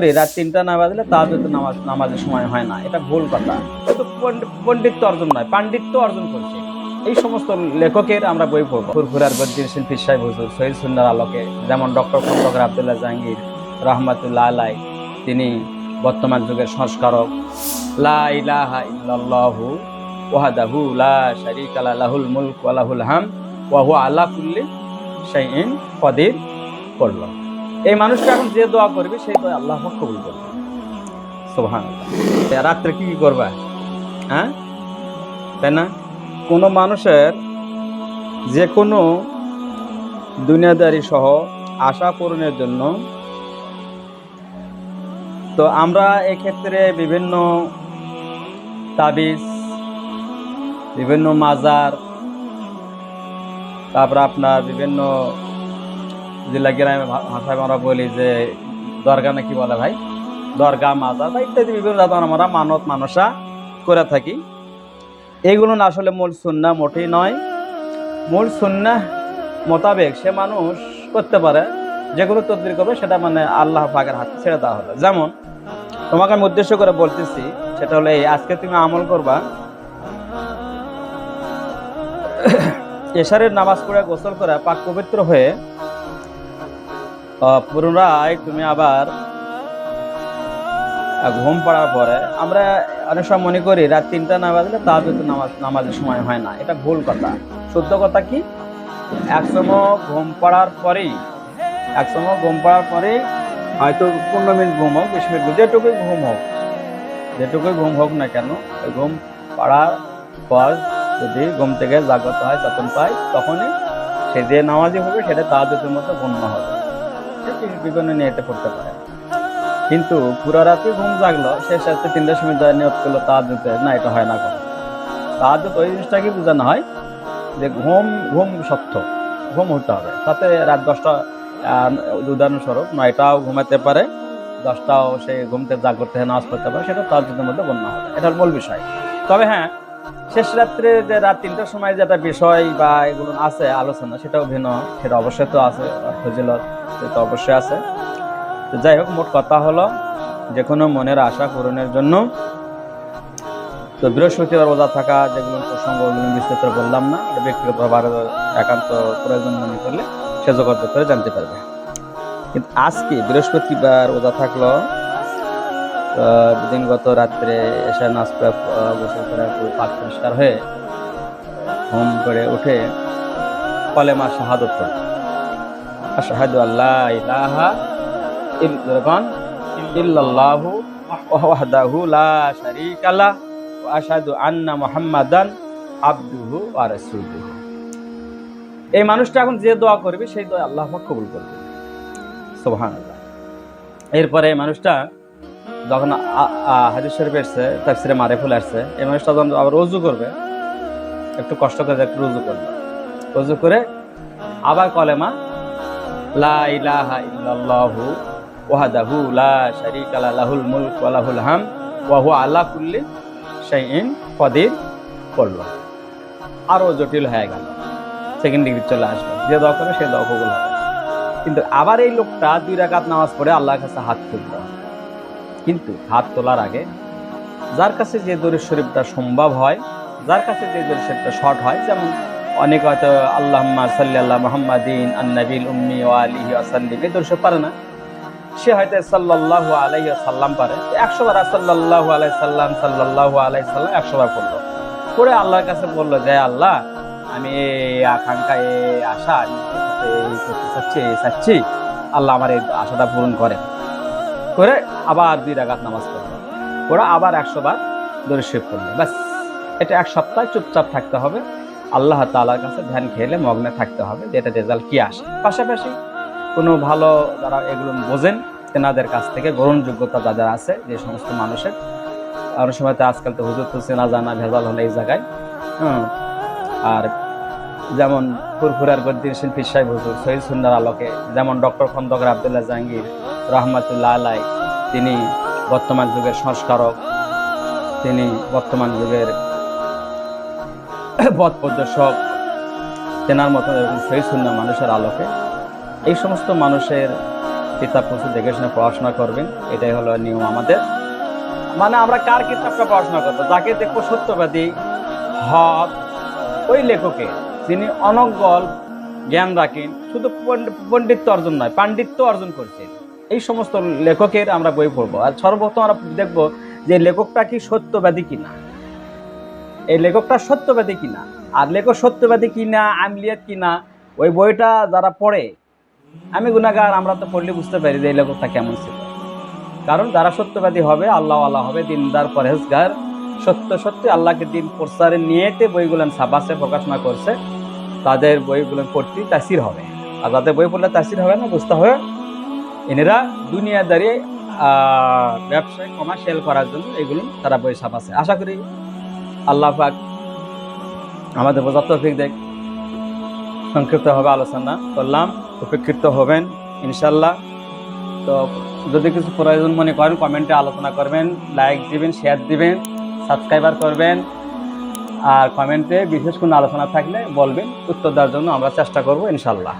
রাত তিনটা না বাজলে তাহাজুদ নামাজ, নামাজের সময় হয় না। এটা ভুল কথা। পণ্ড- পণ্ডিত্য অর্জন নয়, পাণ্ডিত্য অর্জন করছে। এই সমস্ত লেখকের আমরা বই পড়ব। ফুরফুরার বদ্দিন শিল্পী সাহেব হুজুর শহীদ সুন্দর আলোকে যেমন ডক্টর খন্দকার আবদুল্লাহ জাহাঙ্গীর রহমাতুল্লাহ আলাই, তিনি বর্তমান যুগের সংস্কারক। লা ইলাহা লা শারীকা লাহুল মুলক ওয়া লাহুল হামদ, ওয়া হুয়া আলা কুল্লি শাইইন কদির। করল এই মানুষটা এখন যে দোয়া করবে, সেই দোয়া আল্লাহ কবুল করবে সোহান রাত্রে কি কি করবা? হ্যাঁ? তাই না? কোনো মানুষের যে কোনো দুনিয়াদারি সহ আশা পূরণের জন্য, তো আমরা এক্ষেত্রে বিভিন্ন তাবিজ, বিভিন্ন মাজার, তারপর আপনার বিভিন্ন জেলা গ্রামে ভাষায় আমরা বলি যে, দরগা নাকি বলে ভাই? দরগা মাজার বা ইত্যাদি বিভিন্ন জাত আমরা মানত মানসা করে থাকি। এগুলো না আসলে মূল সুন্না, মোটেই নয়। মূল সুন্না মোতাবেক সে মানুষ করতে পারে, যেগুলো তদবির করবে সেটা মানে আল্লাহ পাকের হাতে ছেড়ে দেওয়া হলো যেমন, তোমাকে আমি উদ্দেশ্য করে বলতেছি, সেটা হলো এই, আজকে তুমি আমল করবা, এশারের নামাজ পড়ে গোসল করে পাক পবিত্র হয়ে পুনরায় তুমি আবার ঘুম পড়ার পরে, আমরা অনেক সময় মনে করি রাত তিনটা না বাজলে তা যদি নামাজ, নামাজের সময় হয় না। এটা ভুল কথা। শুদ্ধ কথা কি? এক সময় ঘুম পড়ার পরেই, এক সময় ঘুম পড়ার পরেই হয়তো পনেরো মিনিট ঘুম হোক, বিশ মিনিট যেটুকুই ঘুম হোক, যেটুকুই ঘুম হোক না কেন ঘুম পড়ার পর যদি ঘুম থেকে জাগ্রত হয় চেতন পায়, তখনই সে যে নামাজি হবে, সেটা তাহাজের মতো গণ্য হবে। বিভিন্ন নিয়েতে পড়তে পারে। কিন্তু পুরো রাতে ঘুম জাগলো, শেষ রাতে নিয়ত করল তাহাজতে না, এটা হয় না তাহাজত ওই জিনিসটাকে বোঝানো হয়? যে ঘুম ঘুম সত্য ঘুম হতে হবে। তাতে রাত দশটা উদাহরণস্বরূপ নয়টাও ঘুমাতে পারে, দশটাও সে ঘুমতে হয়ে, নামাজ পড়তে পারে, সেটা তার মধ্যে গণ্য হবে। এটার মূল বিষয়। তবে হ্যাঁ শেষ রাত্রে যে রাত তিনটার সময় যেটা বিষয় বা এগুলো আছে, আলোচনা, সেটাও ভিন্ন, সেটা অবশ্যই তো আছে, ফজিলত সে তো অবশ্যই আছে। তো যাই হোক, মোট কথা হলো, যে কোনো মনের আশা পূরণের জন্য তো বৃহস্পতিবার রোজা থাকা যেগুলো প্রসঙ্গ, ওগুলো বিস্তারিত বললাম না, এটা ব্যক্তিগতভাবে একান্ত প্রয়োজন মনে করলে সে যোগাযোগ করে জানতে পারবে। কিন্তু আজকে বৃহস্পতিবার রোজা থাকল দিনগত রাত্রে এসে নাচ করে আহ, গোসল করে পাক পরিষ্কার হয়ে হোম করে উঠে কলেমা শাহাদত করে। আল্লাহ ইলাহা ইল্লাল্লাহু ওয়াহদাহু লা শারীকা লাহ ওয়া আশহাদু আন্না মুহাম্মাদান আবদুহু ওয়া রাসূলুহু। এই মানুষটা এখন যে দোয়া করবে সেই দোয়া আল্লাহ কবুল করবে। সুবহানাল্লাহ। এরপরে এই মানুষটা যখন হাদিস শরীফ এসছে তাফসিরে মারেফুল আসছে, এই মানুষটা যখন আবার রুজু করবে, একটু কষ্ট করে একটু রুজু করবে। রুজু করে আবার কলেমা লা ইলাহা লাহুল মুলক আলা কুল্লি শাইইন কদির পড়ল আরও জটিল হয়ে গেল। সেকেন্ড ডিগ্রি চলে আসবে। যে দোয়া করে সে দোয়া কবুল হবে। কিন্তু আবার এই লোকটা দুই রাকাত নামাজ পড়ে আল্লাহর কাছে হাত তুললো। কিন্তু হাত তোলার আগে যার কাছে যে দরুদ শরীফটা সম্ভব হয়, যার কাছে যে দরুদ শরীফটা শর্ট হয়, যেমন অনেক হয়তো আল্লাহ মোহাম্মদিন, আন্নাবিল উম্মি ও আলিহি আসাল্লিম এই দরুদ পারে না। সে হয়তো সাল্লাল্লাহু আলাইহি সাল্লাম পারে। একশো বার সাল্লাল্লাহু আলাই সাল্লাম, সাল্লাল্লাহু আলাই সাল্লাম একশো বার পড়ল। পড়ে আল্লাহর কাছে বলল যে আল্লাহ, আমি এই আকাঙ্ক্ষা এই আশা, আমি চাচ্ছি চাচ্ছি। আল্লাহ আমার এই আশাটা পূরণ করে করে আবার দুই রাগাত নামাজ পড়ল ওরা আবার একশো বার ধরে দরিশিব করল ব্যাস, এটা এক সপ্তাহ চুপচাপ থাকতে হবে। আল্লাহ তালার কাছে ধ্যান খেলে মগ্নে থাকতে হবে যে এটা রেজাল্ট কি আসে। পাশাপাশি কোনো ভালো যারা এগুলো বোঝেন, তেনাদের কাছ থেকে গ্রহণযোগ্যতা যাদের আছে, যে সমস্ত মানুষের, অনেক সময় তো আজকাল তো হুজুর তো চেনা জানা, ভেজাল হলে এই জায়গায় হুম আর যেমন ফুরফুরার গদ্দিন শিল্পী সাহেব হুজুর শহীদ সুন্দর আলোকে, যেমন ডক্টর খন্দকার আবদুল্লাহ জাহাঙ্গীর রহমাতুল্লাহ আলাই তিনি বর্তমান যুগের সংস্কারক, তিনি বর্তমান যুগের পথ প্রদর্শক, তেনার মতো এরকম শহীদ সুন্দর মানুষের আলোকে। এই সমস্ত মানুষের কিতাব প্রচুর দেখে শুনে পড়াশোনা করবেন, এটাই হলো নিয়ম আমাদের। মানে আমরা কার কিতাবটা পড়াশোনা করব? যাকে দেখব সত্যবাদী, হক, ওই লেখকে, যিনি অনর্গল জ্ঞান রাখেন, শুধু পণ্ড- পণ্ডিত্য অর্জন নয়, পাণ্ডিত্য অর্জন করছেন। এই সমস্ত লেখকের আমরা বই পড়ব। আর সর্বপ্রথম আমরা দেখব যে লেখকটা কি সত্যবাদী কিনা। এই লেখকটা সত্যবাদী কিনা। আর লেখক সত্যবাদী কিনা, আমলিয়াত কিনা, ওই বইটা যারা পড়ে, আমি গুণাগার আমরা তো পড়লে বুঝতে পারি যে এই লেখকটা কেমন ছিল। কারণ যারা সত্যবাদী হবে, আল্লাহ আল্লাহ হবে, দিনদার, পরহেজগার, সত্য সত্যি, আল্লাহকে দিন প্রচারের নিয়েতে বইগুলো সাবাসে প্রকাশনা করছে, তাদের বইগুলো পড়তে তাসির হবে। আর যাদের বই পড়লে তাসির হবে না, বুঝতে হবে এনারা দুনিয়াদারি ব্যবসায় কমার্শিয়াল করার জন্য এগুলো তারা বই ছাপাচ্ছে আশা করি আল্লাহ পাক আমাদের বোঝার তৌফিক দেখ সংক্ষিপ্তভাবে আলোচনা করলাম উপেক্ষিত হবেন ইনশাল্লাহ তো যদি কিছু প্রয়োজন মনে করেন কমেন্টে আলোচনা করবেন লাইক দিবেন শেয়ার দিবেন সাবস্ক্রাইবার করবেন, আর কমেন্টে বিশেষ কোনো আলোচনা থাকলে বলবেন, উত্তর দেওয়ার জন্য আমরা চেষ্টা করব ইনশাল্লাহ